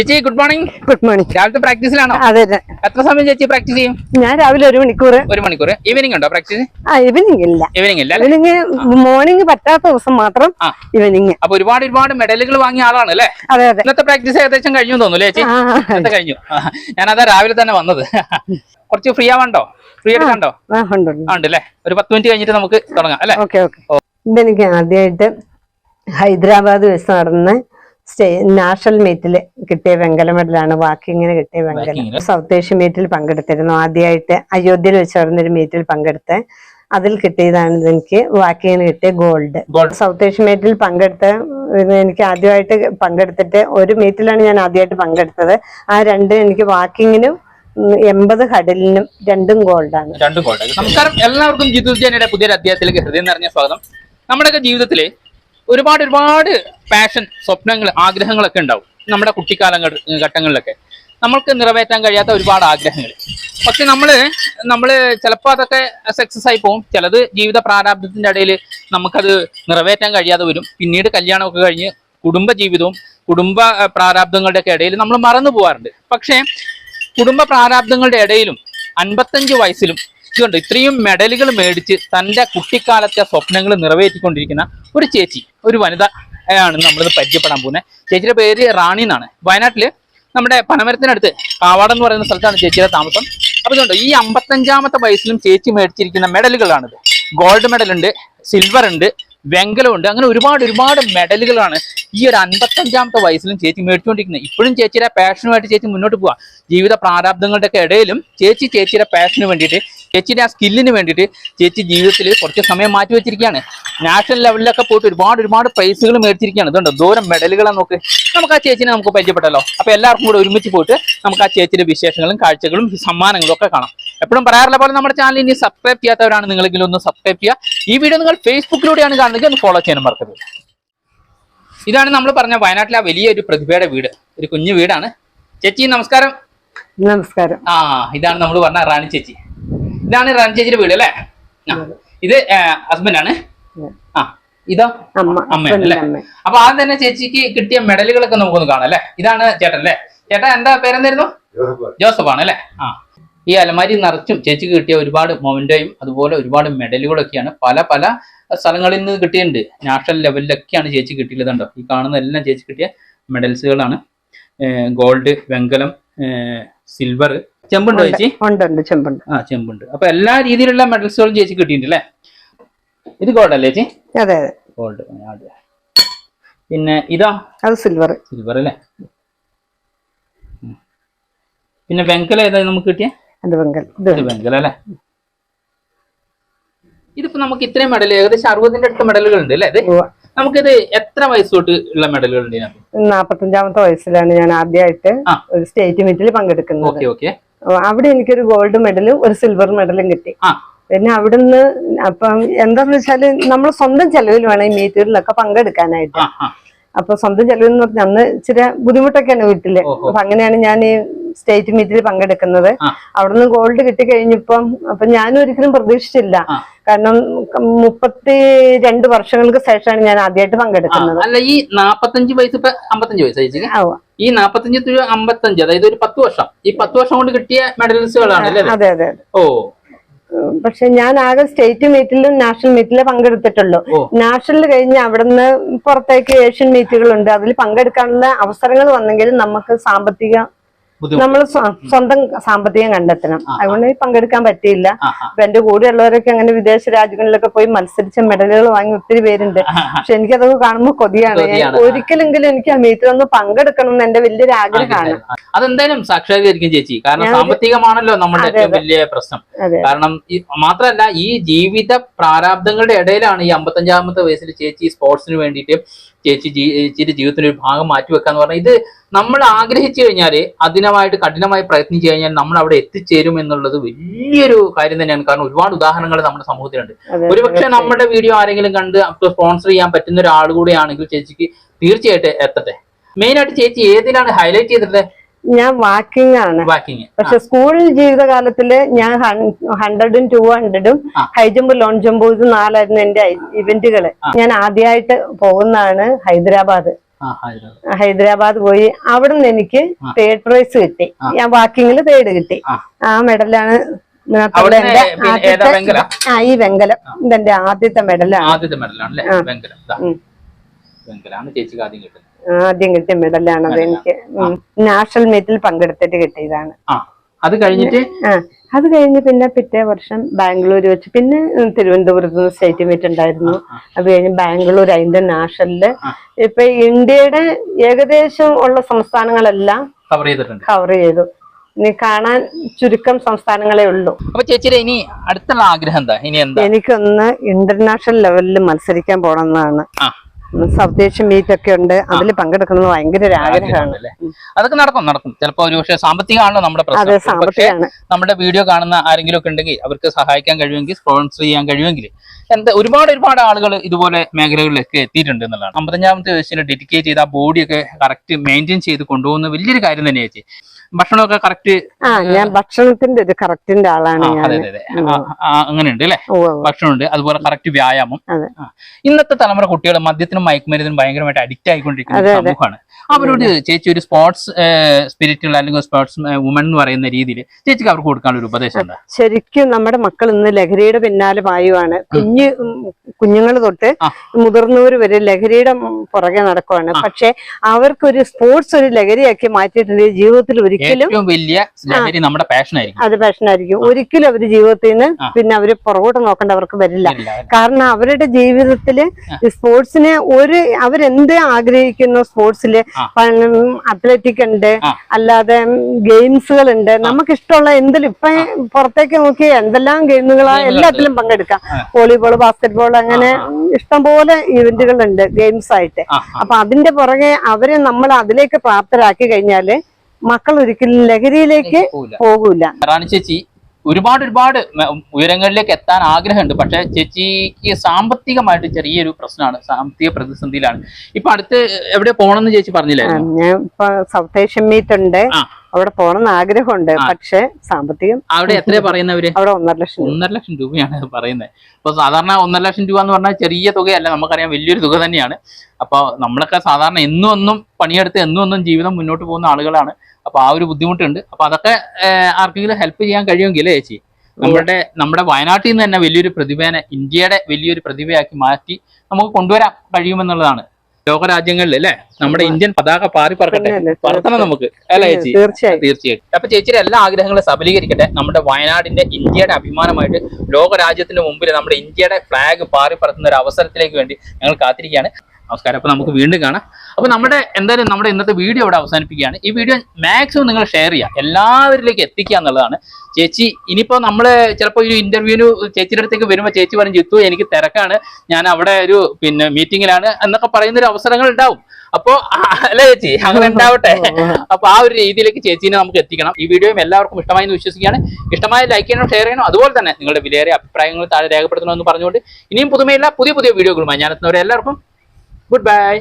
ചേച്ചി good morning good morning രാവിലത്തെ പ്രാക്ടീസിലാണോ അതെ എത്ര സമയം ചേച്ചി പ്രാക്ടീസ് ചെയ്യും? ഞാൻ രാവിലെ ഒരു മണിക്കൂർ ഒരു മണിക്കൂർ ഈവനിങ് ഉണ്ടോ പ്രാക്ടീസ് ആ ഈവനിങ് ഇല്ല. ഈവനിങ് ഇല്ല ഈവനിങ് മോർണിംഗ് പറ്റാത്ത ദിവസം മാത്രം. ഈവനിങ് അപ്പൊ ഒരുപാട് ഒരുപാട് മെഡലുകൾ വാങ്ങിയ ആളാണ് അല്ലേ? അതെ അതെ. ഇന്നത്തെ പ്രാക്ടീസ് ഏകദേശം കഴിഞ്ഞു തോന്നുന്നു ചേച്ചി? കഴിഞ്ഞു. ഞാനതാ രാവിലെ തന്നെ വന്നത്. കുറച്ച് ഫ്രീ ആവാണ്ടോ ഫ്രീ എടുക്കണ്ടോ ആ ഉണ്ട് ഉണ്ട്. അല്ലേ ഒരു പത്ത് മിനിറ്റ് കഴിഞ്ഞിട്ട് നമുക്ക് തുടങ്ങാം അല്ലേ? Okay okay. ഇതെനിക്ക് ആദ്യമായിട്ട് ഹൈദരാബാദ് വെച്ച് നടന്ന സ്റ്റേ നാഷണൽ മീറ്റിൽ കിട്ടിയ വെങ്കല മെഡലാണ് വാക്കിങ്ങിന് കിട്ടിയ വെങ്കല. സൗത്ത് ഏഷ്യൻ മീറ്റിൽ പങ്കെടുത്തിരുന്നു. ആദ്യമായിട്ട് അയോധ്യയിൽ വെച്ച് നടന്നൊരു മീറ്റിൽ പങ്കെടുത്ത് അതിൽ കിട്ടിയതാണ് എനിക്ക് വാക്കിങ്ങിന് കിട്ടിയ ഗോൾഡ്. സൗത്ത് ഏഷ്യൻ മീറ്റിൽ പങ്കെടുത്ത എനിക്ക് ആദ്യമായിട്ട് പങ്കെടുത്തിട്ട് ഒരു മീറ്റിലാണ് ഞാൻ ആദ്യമായിട്ട് പങ്കെടുത്തത്. ആ രണ്ട് എനിക്ക് വാക്കിങ്ങിനും എൺപത് ഹഡലിനും രണ്ടും ഗോൾഡാണ്. രണ്ടും ഗോൾഡ്. നമസ്കാരം. എല്ലാവർക്കും ജിതു ജനയുടെ പുതിയൊരു അധ്യായത്തിലേക്ക് ഹൃദയം നിറഞ്ഞ സ്വാഗതം. നമ്മുടെയൊക്കെ ജീവിതത്തിലെ ഒരുപാട് ഒരുപാട് പാഷൻ സ്വപ്നങ്ങൾ ആഗ്രഹങ്ങളൊക്കെ ഉണ്ടാവും. നമ്മുടെ കുട്ടിക്കാല ഘട്ടങ്ങളിലൊക്കെ. നമ്മൾക്ക് നിറവേറ്റാൻ കഴിയാത്ത ഒരുപാട് ആഗ്രഹങ്ങൾ. പക്ഷെ നമ്മൾ നമ്മൾ ചിലപ്പോൾ അതൊക്കെ സക്സസ് ആയി പോകും ചിലത് ജീവിത പ്രാരാബ്ദത്തിന്റെ ഇടയിൽ നമുക്കത് നിറവേറ്റാൻ കഴിയാതെ വരും. പിന്നീട് കല്യാണമൊക്കെ കഴിഞ്ഞ് കുടുംബ ജീവിതവും കുടുംബ പ്രാരാബ്ദങ്ങളുടെയൊക്കെ ഇടയിൽ നമ്മൾ മറന്നു പോകാറുണ്ട് പക്ഷേ കുടുംബ പ്രാരാബ്ദങ്ങളുടെ ഇടയിലും അൻപത്തഞ്ച് വയസ്സിലും ഇതുകൊണ്ട് ഇത്രയും മെഡലുകൾ മേടിച്ച് തന്റെ കുട്ടിക്കാലത്തെ സ്വപ്നങ്ങൾ നിറവേറ്റിക്കൊണ്ടിരിക്കുന്ന ഒരു ചേച്ചി ഒരു വനിത ആണ് നമ്മളിത് പരിചയപ്പെടാൻ പോകുന്നത്. ചേച്ചിയുടെ പേര് റാണി എന്നാണ്. വയനാട്ടിൽ നമ്മുടെ പനമരത്തിനടുത്ത് പാവാട എന്ന് പറയുന്ന സ്ഥലത്താണ് ചേച്ചിയുടെ താമസം. അപ്പൊ ഇതുണ്ട് ഈ അമ്പത്തഞ്ചാമത്തെ വയസ്സിലും ചേച്ചി മേടിച്ചിരിക്കുന്ന മെഡലുകളാണിത്. ഗോൾഡ് മെഡൽ ഉണ്ട് സിൽവർ ഉണ്ട് വെങ്കലമുണ്ട് അങ്ങനെ ഒരുപാട് ഒരുപാട് മെഡലുകളാണ് ഈ ഒരു അൻപത്തഞ്ചാമത്തെ വയസ്സിലും ചേച്ചി മേടിച്ചുകൊണ്ടിരിക്കുന്നത്. ഇപ്പോഴും ചേച്ചിയുടെ പാഷനുമായിട്ട് ചേച്ചി മുന്നോട്ട് പോവാ. ജീവിത പ്രാരാബ്ദങ്ങളുടെ ഒക്കെ ഇടയിലും ചേച്ചി ചേച്ചിയുടെ പാഷന് വേണ്ടിയിട്ട് ചേച്ചിയുടെ ആ സ്കില്ലിന് വേണ്ടിയിട്ട് ചേച്ചി ജീവിതത്തിൽ കുറച്ച് സമയം മാറ്റി വെച്ചിരിക്കുകയാണ്. നാഷണൽ ലെവലിലൊക്കെ പോയിട്ട് ഒരുപാട് ഒരുപാട് പ്രൈസുകൾ മേടിച്ചിരിക്കുകയാണ്. ഇതുണ്ട്? ദൂരം മെഡലുകളെ നോക്ക്. നമുക്ക് ആ ചേച്ചിനെ നമുക്ക് പരിചയപ്പെട്ടല്ലോ. അപ്പൊ എല്ലാവർക്കും കൂടെ ഒരുമിച്ച് പോയിട്ട് നമുക്ക് ആ ചേച്ചിയുടെ വിശേഷങ്ങളും കാഴ്ചകളും സമ്മാനങ്ങളും ഒക്കെ കാണാം. എപ്പോഴും പറയാറുള്ള പോലെ നമ്മുടെ ചാനൽ ഇനി സബ്സ്ക്രൈബ് ചെയ്യാത്തവരാണ് നിങ്ങളെങ്കിലും ഒന്ന് സബ്സ്ക്രൈബ് ചെയ്യുക. ഈ വീഡിയോ നിങ്ങൾ ഫേസ്ബുക്കിലൂടെയാണ് കാണുന്നതെങ്കിൽ ഒന്ന് ഫോളോ ചെയ്യാനും മറക്കരുത്. ഇതാണ് നമ്മൾ പറഞ്ഞ വയനാട്ടിലെ ആ വലിയൊരു പ്രതിഭയുടെ വീട്. ഒരു കുഞ്ഞു വീടാണ്. ചേച്ചി നമസ്കാരം. നമസ്കാരം. ആ ഇതാണ് നമ്മൾ പറഞ്ഞ റാണി ചേച്ചി. ഇതാണ് റാണി ചേച്ചിയുടെ വീട് അല്ലേ? ഇത് ഹസ്ബൻഡ് ആണ്. ആ ഇതോ അമ്മ അല്ലേ? അമ്മ. അപ്പൊ ആദ്യം തന്നെ ചേച്ചിക്ക് കിട്ടിയ മെഡലുകളൊക്കെ നമുക്കൊന്ന് കാണാം അല്ലേ? ഇതാണ് ചേട്ടൻ അല്ലേ? ചേട്ടൻ എന്താ പേരെന്തായിരുന്നു? ജോസഫ്. ആണ് അല്ലേ? ആ. ഈ അലമാരി നിറച്ചും ചേച്ചിക്ക് കിട്ടിയ ഒരുപാട് മൊമെന്റോയും അതുപോലെ ഒരുപാട് മെഡലുകളൊക്കെയാണ് പല പല സ്ഥലങ്ങളിൽ നിന്ന് കിട്ടിയിട്ടുണ്ട്. നാഷണൽ ലെവലിലൊക്കെയാണ് ചേച്ചി കിട്ടിയത് കണ്ടോ? ഈ കാണുന്ന എല്ലാം ചേച്ചി കിട്ടിയ മെഡൽസുകളാണ്. ഗോൾഡ് വെങ്കലം സിൽവർ ചെമ്പുണ്ടോ ചേച്ചി? ഉണ്ട് ഉണ്ട് ചെമ്പുണ്ട്. ആ ചെമ്പുണ്ട്. അപ്പൊ എല്ലാ രീതിയിലുള്ള മെഡൽസുകളും ചേച്ചി കിട്ടിയിട്ടുണ്ട് അല്ലേ? ഇത് ഗോൾഡ് അല്ലേ ചേച്ചി? അതെ അതെ. ഗോൾഡ് പിന്നെ ഇതാ അത് സിൽവർ സിൽവർ അല്ലേ. പിന്നെ വെങ്കല ഏതായി നമുക്ക് കിട്ടിയ? അത് വെങ്കൽ. ഇത് വെങ്കല അല്ലേ? ഇതിപ്പോ നമുക്ക് ഇത്രയും മെഡൽ ഏകദേശം അറുപതിന്റെ അടുത്ത മെഡലുകൾ ഉണ്ട് അല്ലേ ഇത്. നമുക്കിത് എത്ര വയസ്സ് തൊട്ട് ഉള്ള മെഡലുകൾ ഉണ്ട് നാപ്പത്തഞ്ചാമത്തെ വയസ്സിലാണ് ഞാൻ ആദ്യമായിട്ട്. ഒരു സ്റ്റേറ്റ് മീറ്റിൽ പങ്കെടുക്കുന്നത്. Okay okay. അവിടെ എനിക്കൊരു ഗോൾഡ് മെഡലും ഒരു സിൽവർ മെഡലും കിട്ടി. പിന്നെ അവിടുന്ന് അപ്പം എന്താന്ന് വെച്ചാൽ നമ്മൾ സ്വന്തം ചെലവിൽ വേണം ഈ മീറ്റുകളിലൊക്കെ പങ്കെടുക്കാനായിട്ട്. അപ്പൊ സ്വന്തം ചെലവിൽ എന്ന് പറഞ്ഞാൽ അന്ന് ഇച്ചിരി ബുദ്ധിമുട്ടൊക്കെയാണ് വീട്ടിൽ. അപ്പൊ അങ്ങനെയാണ് ഞാൻ ഈ സ്റ്റേറ്റ് മീറ്റിൽ പങ്കെടുക്കുന്നത്. അവിടെ അവിടുന്ന് ഗോൾഡ് കിട്ടി കഴിഞ്ഞപ്പം അപ്പൊ ഞാനും ഒരിക്കലും പ്രതീക്ഷിച്ചില്ല കാരണം മുപ്പത്തി രണ്ട് വർഷങ്ങൾക്ക് ശേഷമാണ് ഞാൻ ആദ്യമായിട്ട് പങ്കെടുക്കുന്നത്. അല്ല ഈ നാപ്പത്തഞ്ച് വയസ്സ് ഇപ്പൊ അമ്പത്തഞ്ച് വയസ്സ് ഈ നാപ്പത്തഞ്ച് to അമ്പത്തഞ്ച് അതായത് ഒരു പത്ത് വർഷം. ഈ പത്ത് വർഷം കൊണ്ട് കിട്ടിയ മെഡൽസുകളാണ് അതെ അതെ ഓ. പക്ഷെ ഞാൻ ആകെ സ്റ്റേറ്റ് മീറ്റിലും നാഷണൽ മീറ്റിലും പങ്കെടുത്തിട്ടുള്ളൂ. നാഷണൽ കഴിഞ്ഞ് അവിടുന്ന് പുറത്തേക്ക് ഏഷ്യൻ മീറ്റുകളുണ്ട്. അതിൽ പങ്കെടുക്കാനുള്ള അവസരങ്ങൾ വന്നെങ്കിലും നമുക്ക് സാമ്പത്തിക നമ്മൾ സ്വന്തം സാമ്പത്തികം കണ്ടെത്തണം. അതുകൊണ്ട് പങ്കെടുക്കാൻ പറ്റിയില്ല. അപ്പൊ എന്റെ കൂടെയുള്ളവരൊക്കെ അങ്ങനെ വിദേശ രാജ്യങ്ങളിലൊക്കെ പോയി മത്സരിച്ച മെഡലുകൾ വാങ്ങി ഒത്തിരി പേരുണ്ട്. പക്ഷെ എനിക്കതൊക്കെ കാണുമ്പോൾ കൊതിയാണ്. ഒരിക്കലെങ്കിലും എനിക്ക് ആ മീറ്റിലൊന്ന് പങ്കെടുക്കണം എന്ന് എന്റെ വലിയൊരു ആഗ്രഹമാണ്. അതെന്തായാലും സാക്ഷാത്കരിക്കും ചേച്ചി. കാരണം സാമ്പത്തികമാണല്ലോ നമ്മുടെ ഏറ്റവും വലിയ പ്രശ്നം. കാരണം മാത്രമല്ല ഈ ജീവിത പ്രാരാബ്ദങ്ങളുടെ ഇടയിലാണ് ഈ അമ്പത്തഞ്ചാമത്തെ വയസ്സിൽ ചേച്ചി സ്പോർട്സിന് വേണ്ടിയിട്ട് ചേച്ചി ചേച്ചിയുടെ ജീവിതത്തിന്റെ ഒരു ഭാഗം മാറ്റി വെക്കാന്ന് പറഞ്ഞാൽ ഇത് നമ്മൾ ആഗ്രഹിച്ചു കഴിഞ്ഞാൽ അതിനമായിട്ട് കഠിനമായി പ്രയത്നിച്ചു കഴിഞ്ഞാൽ നമ്മൾ അവിടെ എത്തിച്ചേരും എന്നുള്ളത് വലിയൊരു കാര്യം തന്നെയാണ്. കാരണം ഒരുപാട് ഉദാഹരണങ്ങൾ നമ്മുടെ സമൂഹത്തിലുണ്ട്. ഒരുപക്ഷെ നമ്മുടെ വീഡിയോ ആരെങ്കിലും കണ്ട് സ്പോൺസർ ചെയ്യാൻ പറ്റുന്ന ഒരാൾ കൂടിയാണെങ്കിൽ ചേച്ചിക്ക് തീർച്ചയായിട്ടും എത്തട്ടെ. മെയിൻ ആയിട്ട് ചേച്ചി ഏതിനാണ് ഹൈലൈറ്റ് ചെയ്തിട്ടുള്ളത്? ഞാൻ വാക്കിംഗ് ആണ്. പക്ഷെ സ്കൂൾ ജീവിതകാലത്തിൽ ഞാൻ ഹൺഡ്രഡും ടു ഹൺഡ്രഡും ആ. ഹൈ ജമ്പ് ഇത് നാലായിരുന്നു എന്റെ ഇവന്റുകൾ ഞാൻ ആദ്യമായിട്ട് പോകുന്നതാണ് ഹൈദരാബാദ്. ഹൈദരാബാദ്. പോയി. അവിടെ നിന്ന് എനിക്ക് തേർഡ് പ്രൈസ് കിട്ടി. ഞാൻ വാക്കിങ്ങിൽ തേർഡ് കിട്ടി. ആ. മെഡലാണ് ആ ഈ വെങ്കലം. ഇതെന്റെ ആദ്യത്തെ മെഡലാണ് ആദ്യത്തെ മെഡലാണ്. വെങ്കലാണ് ചേച്ചിക്ക് ആദ്യം കിട്ടുന്നത്. ആദ്യം കിട്ടിയ മെഡലാണ് അത് എനിക്ക് നാഷണൽ മീറ്റിൽ പങ്കെടുത്തിട്ട് കിട്ടിയതാണ്. അത് കഴിഞ്ഞിട്ട്? അത് കഴിഞ്ഞ് പിന്നെ പിറ്റേ വർഷം ബാംഗ്ലൂർ വെച്ച് പിന്നെ തിരുവനന്തപുരത്ത് നിന്ന് സ്റ്റേറ്റ് മീറ്റ് ഉണ്ടായിരുന്നു അത് കഴിഞ്ഞ് ബാംഗ്ലൂർ അതിന്റെ നാഷണലിൽ ഇപ്പൊ ഇന്ത്യയുടെ ഏകദേശം ഉള്ള സംസ്ഥാനങ്ങളെല്ലാം കവർ ചെയ്തിട്ടുണ്ട്. കവർ ചെയ്തു. ഇനി കാണാൻ ചുരുക്കം സംസ്ഥാനങ്ങളെ ഉള്ളൂ. അപ്പൊ ചേച്ചി ഇനി അടുത്തുള്ള ആഗ്രഹം എന്താ? ഇനി എന്താ? എനിക്കൊന്ന് ഇന്റർനാഷണൽ ലെവലിൽ മത്സരിക്കാൻ പോകണമെന്നാണ് ആ. സൗത്ത് ഏഷ്യൻ മീറ്റ് ഒക്കെ ഉണ്ട് അതിൽ പങ്കെടുക്കുന്നത് ഭയങ്കര ഒരു ആഗ്രഹമാണ്. അതൊക്കെ നടക്കും നടക്കും. ചിലപ്പോ ഒരു പക്ഷേ സാമ്പത്തികമാണല്ലോ നമ്മുടെ പ്രശ്നം. പക്ഷേ നമ്മുടെ വീഡിയോ കാണുന്ന ആരെങ്കിലും ഒക്കെ ഉണ്ടെങ്കിൽ അവർക്ക് സഹായിക്കാൻ കഴിയുമെങ്കിൽ സ്പോൺസർ ചെയ്യാൻ കഴിയുമെങ്കിൽ. എന്താ ഒരുപാട് ഒരുപാട് ആളുകൾ ഇതുപോലെ മേഖലകളിലേക്ക് എത്തിയിട്ടുണ്ട് എന്നുള്ളതാണ്. അമ്പത്തഞ്ചാമത്തെ വയസ്സിന് ഡെഡിക്കേറ്റ് ചെയ്ത് ആ ബോഡിയൊക്കെ കറക്റ്റ് മെയിന്റെയിൻ ചെയ്ത് കൊണ്ടുപോകുന്ന വലിയൊരു കാര്യം തന്നെയാണ് ചേച്ചി. ഭക്ഷണമൊക്കെ കറക്റ്റ് ആ ഞാൻ ഭക്ഷണത്തിന്റെ ഒരു കറക്റ്റിന്റെ ആളാണ് അങ്ങനെയുണ്ട് അല്ലെ. ഭക്ഷണമുണ്ട്. അതുപോലെ കറക്റ്റ് വ്യായാമം. ഇന്നത്തെ തലമുറ കുട്ടികൾ മദ്യത്തിനും മയക്കുമരുന്നിനും ഭയങ്കരമായിട്ട് അഡിക്റ്റ് ആയിക്കൊണ്ടിരിക്കുന്ന സമൂഹമാണ്. അവരോട് ചേച്ചി ഒരു സ്പോർട്സ് സ്പിരിറ്റുള്ള അല്ലെങ്കിൽ സ്പോർട്സ് വുമൺ എന്ന് പറയുന്ന രീതിയിൽ ചേച്ചിക്ക് അവർക്ക് കൊടുക്കാനുള്ള ഒരു ഉപദേശം എന്താ? ശരിക്കും നമ്മുടെ മക്കൾ ഇന്ന് ലഹരിയുടെ പിന്നാലെ വായുവാണ്. കുഞ്ഞു കുഞ്ഞുങ്ങൾ തൊട്ട്. മുതിർന്നവർ വരെ ലഹരിയുടെ പുറകെ നടക്കുവാണ്. പക്ഷെ അവർക്കൊരു സ്പോർട്സ് ഒരു ലഹരിയാക്കി മാറ്റിയിട്ടുണ്ടെങ്കിൽ ജീവിതത്തിൽ ഒരിക്കലും വലിയ ലഹരി നമ്മുടെ പാഷൻ ആയിരിക്കും. അത് പാഷനായിരിക്കും ഒരിക്കലും അവർ ജീവിതത്തിൽ നിന്ന് പിന്നെ അവർ പുറകോട്ട് നോക്കേണ്ട അവർക്ക് വരില്ല. കാരണം അവരുടെ ജീവിതത്തിൽ സ്പോർട്സിനെ ഒരു അവരെന്ത് ആഗ്രഹിക്കുന്നു സ്പോർട്സിൽ. അത്ലറ്റിക് ഉണ്ട്. അല്ലാതെ ഗെയിംസുകൾ ഉണ്ട് നമുക്ക് ഇഷ്ടമുള്ള എന്തെങ്കിലും ഇപ്പൊ പുറത്തേക്ക് നോക്കി എന്തെല്ലാം ഗെയിമുകളാ എല്ലാത്തിലും പങ്കെടുക്കാം. വോളിബോൾ ബാസ്കറ്റ്ബോൾ അങ്ങനെ ഇഷ്ടംപോലെ ഇവന്റുകൾ ഉണ്ട് ഗെയിംസ് ആയിട്ട്. അപ്പൊ അതിന്റെ പുറകെ അവരെ നമ്മൾ അതിലേക്ക് പ്രാപ്തരാക്കി കഴിഞ്ഞാൽ മക്കൾ ഒരിക്കലും ലഹരിയിലേക്ക്. പോകൂല. റാണി ചേച്ചി ഒരുപാട് ഒരുപാട് ഉയരങ്ങളിലേക്ക് എത്താൻ ആഗ്രഹമുണ്ട്. പക്ഷേ ചേച്ചിക്ക് സാമ്പത്തികമായിട്ട് ചെറിയൊരു പ്രശ്നമാണ്. സാമ്പത്തിക പ്രതിസന്ധിയിലാണ്. ഇപ്പൊ അടുത്ത് എവിടെ പോകണമെന്ന് ചേച്ചി പറഞ്ഞില്ലേ ഞാൻ ഇപ്പൊ സൗത്ത് ഏഷ്യൻ മീറ്റ് ഉണ്ട്. അവിടെ പോകണമെന്ന് ആഗ്രഹമുണ്ട്. പക്ഷേ സാമ്പത്തികം അവിടെ എത്രയാ പറയുന്നവര്? അവിടെ ഒന്നര ലക്ഷം ഒന്നര ലക്ഷം രൂപയാണ് പറയുന്നത് അപ്പൊ സാധാരണ ഒന്നര ലക്ഷം രൂപ എന്ന് പറഞ്ഞാൽ ചെറിയ തുകയല്ല. നമുക്കറിയാം വലിയൊരു തുക തന്നെയാണ്. അപ്പൊ നമ്മളൊക്കെ സാധാരണ എന്നും ഒന്നും പണിയെടുത്ത് എന്നും ഒന്നും ജീവിതം മുന്നോട്ട് പോകുന്ന ആളുകളാണ്. അപ്പൊ ആ ഒരു ബുദ്ധിമുട്ടുണ്ട്. അപ്പൊ അതൊക്കെ ആർക്കെങ്കിലും ഹെൽപ്പ് ചെയ്യാൻ കഴിയുമെങ്കിൽ ചേച്ചി? നമ്മുടെ നമ്മുടെ വയനാട്ടിൽ നിന്ന് തന്നെ വലിയൊരു പ്രതിഭേനെ ഇന്ത്യയുടെ വലിയൊരു പ്രതിഭയാക്കി മാറ്റി നമുക്ക് കൊണ്ടുവരാൻ കഴിയുമെന്നുള്ളതാണ്. ലോകരാജ്യങ്ങളിൽ അല്ലേ? നമ്മുടെ ഇന്ത്യൻ പതാക പാറി പറക്കട്ടെ. പറത്തണം നമുക്ക്. അല്ലേ ചേച്ചി? തീർച്ചയായും. തീർച്ചയായിട്ടും അപ്പൊ ചേച്ചിയുടെ എല്ലാ ആഗ്രഹങ്ങളും സബലീകരിക്കട്ടെ. നമ്മുടെ വയനാടിന്റെ ഇന്ത്യയുടെ അഭിമാനമായിട്ട് ലോകരാജ്യത്തിന്റെ മുമ്പിൽ നമ്മുടെ ഇന്ത്യയുടെ ഫ്ലാഗ് പാറി പറത്തുന്ന ഒരു അവസരത്തിലേക്ക് വേണ്ടി ഞങ്ങൾ കാത്തിരിക്കുകയാണ്. നമസ്കാരം. അപ്പൊ നമുക്ക് വീണ്ടും കാണാം. അപ്പൊ നമ്മുടെ എന്തായാലും നമ്മുടെ ഇന്നത്തെ വീഡിയോ ഇവിടെ അവസാനിപ്പിക്കുകയാണ്. ഈ വീഡിയോ മാക്സിമം നിങ്ങൾ ഷെയർ ചെയ്യുക. എല്ലാവരിലേക്ക് എത്തിക്കുക എന്നുള്ളതാണ്. ചേച്ചി ഇനിയിപ്പോ നമ്മൾ ചിലപ്പോൾ ഒരു ഇന്റർവ്യൂവിന് ചേച്ചിയുടെ അടുത്തേക്ക് വരുമ്പോൾ ചേച്ചി പറഞ്ഞു ജിത്തു എനിക്ക് തിരക്കാണ്. ഞാൻ അവിടെ ഒരു പിന്നെ മീറ്റിംഗിലാണ് എന്നൊക്കെ പറയുന്ന ഒരു അവസരങ്ങൾ ഉണ്ടാവും. അപ്പോ അല്ല ചേച്ചി? അങ്ങനെ ഉണ്ടാവട്ടെ. അപ്പൊ ആ ഒരു രീതിയിലേക്ക് ചേച്ചിനെ നമുക്ക് എത്തിക്കണം. ഈ വീഡിയോയും എല്ലാവർക്കും ഇഷ്ടമായി എന്ന് വിശ്വസിക്കുകയാണ്. ഇഷ്ടമായ ലൈക്ക് ചെയ്യണം ഷെയർ ചെയ്യണം. അതുപോലെ തന്നെ നിങ്ങളുടെ വിലയേറിയ അഭിപ്രായങ്ങൾ താഴെ രേഖപ്പെടുത്തണമെന്ന് പറഞ്ഞുകൊണ്ട് ഇനിയും പുതുമയില്ല പുതിയ പുതിയ വീഡിയോകളുമായി ഞാൻ എത്തുന്നവരെ എല്ലാവർക്കും ഗുഡ് ബൈ